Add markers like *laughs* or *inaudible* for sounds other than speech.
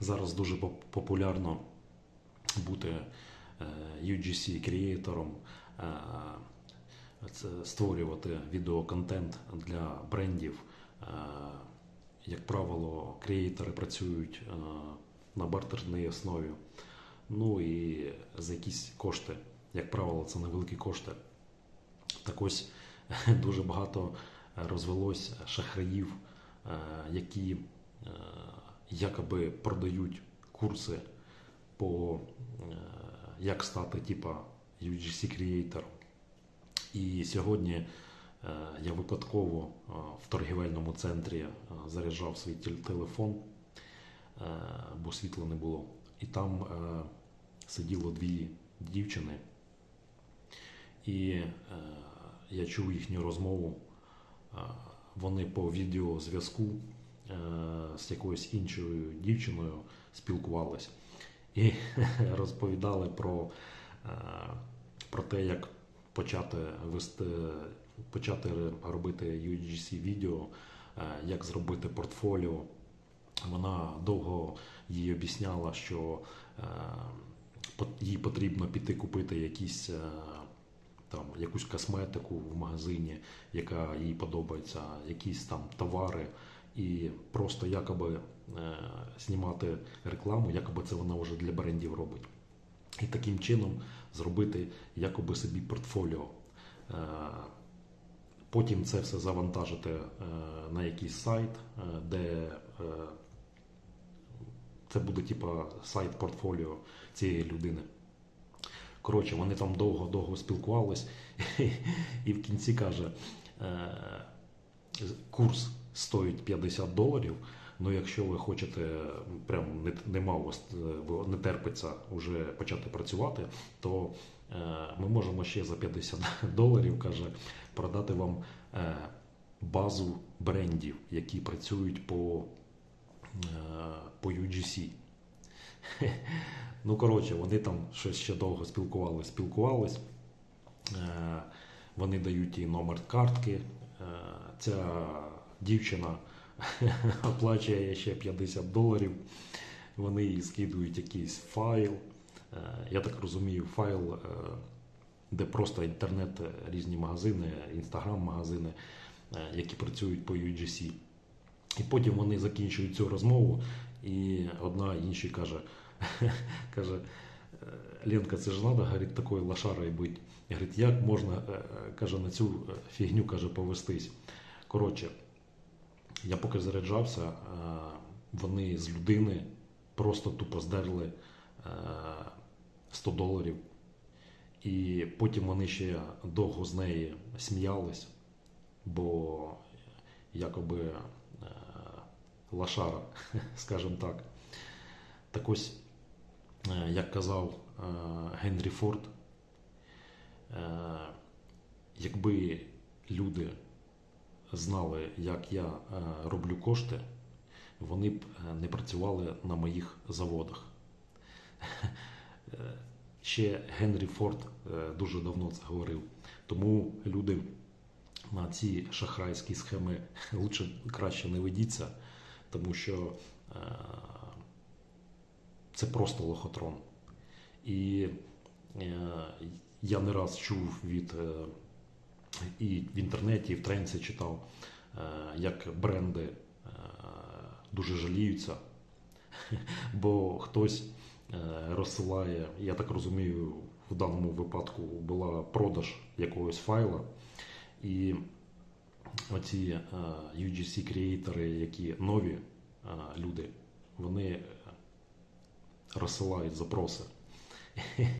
Зараз дуже популярно бути е, UGC креатором, е, створювати відеоконтент для брендів. Е, Як правило, креатори працюють на бартерній основі. Ну і за якісь кошти. Як правило, це невеликі кошти. Так ось *laughs* дуже багато розвелось шахраїв, які якоби продають курси по е, як стати типа UGC Creator. І сьогодні е, я випадково е, в торгівельному центрі заряджав свій телефон, бо світла не було. І там сиділо дві дівчини, і я чув їхню розмову. Вони по відеозв'язку з якоюсь іншою дівчиною спілкувалися і *laughs* розповідали про, е, про те, як почати вести, почати робити UGC відео, е, як зробити портфоліо. Вона довго їй об'ясняла, що е, їй потрібно піти купити якісь е, там якусь косметику в магазині, яка їй подобається, якісь там товари, і просто якоби е, знімати рекламу, якоби це вона вже для брендів робить. І таким чином зробити якоби собі портфоліо. Е, Потім це все завантажити е, на якийсь сайт, де це буде типа сайт портфоліо цієї людини. Коротше, вони там довго-довго спілкувались, *laughs* і в кінці каже, курс стоїть 50 доларів. Ну, якщо ви хочете, прям не, нема у вас, е, не терпиться вже почати працювати, то е, ми можемо ще за 50 *laughs* доларів, каже, продати вам е, базу брендів, які працюють по, е, по UGC. *laughs* Ну, коротше, вони там щось ще довго спілкувались, спілкувались. Е, Вони дають їй номер картки. Е, Ця дівчина *laughs* оплачує ще 50 доларів. Вони їй скидують якийсь файл. Е, Я так розумію, файл, е, де просто інтернет, е, різні магазини, інстаграм-магазини, які працюють по UGC. І потім вони закінчують цю розмову, і одна іншій каже, *laughs* каже, «Е, Ленка, це ж треба, говорить, такою лошарою бути. Говорить, як можна, каже, на цю фігню каже, повестись. Коротше, я поки заряджався, е, вони з людини просто тупо здерли е, 100 доларів. І потім вони ще довго з неї сміялись, бо якоби е, лашара, *laughs* скажімо так. Так ось, е, як казав е, Генрі Форд, е, якби люди знали, як я е, роблю кошти, вони б е, не працювали на моїх заводах. Е, Ще Генрі Форд дуже давно це говорив. Тому люди на ці шахрайські схеми *laughs* лучше краще не ведіться, тому що це просто лохотрон. І я не раз чув від і в інтернеті, і в тренці читав, е, як бренди е, дуже жаліються, *laughs* бо хтось е, розсилає, я так розумію, в даному випадку була продаж якогось файла, і оці UGC креатори, які нові люди, вони розсилають запроси. *laughs*